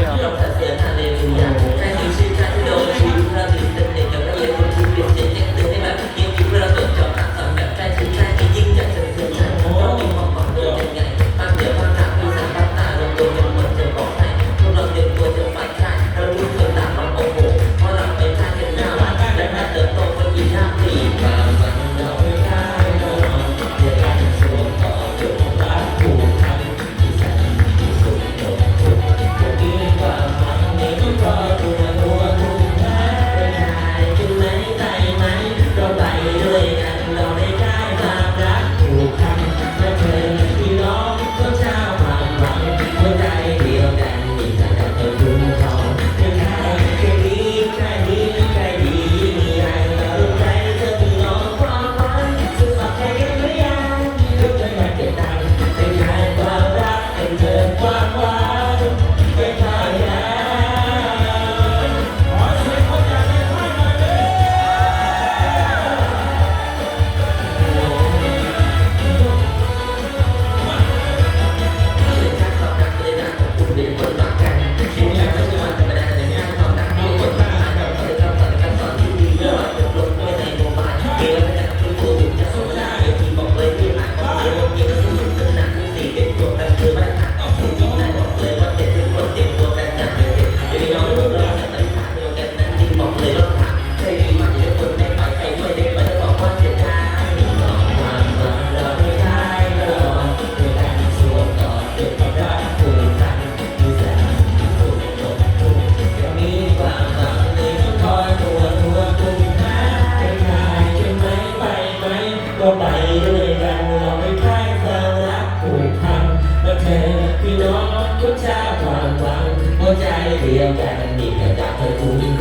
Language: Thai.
Yeah. เดียวใจมันมีเกิดจากเธอคู่ยิ่ง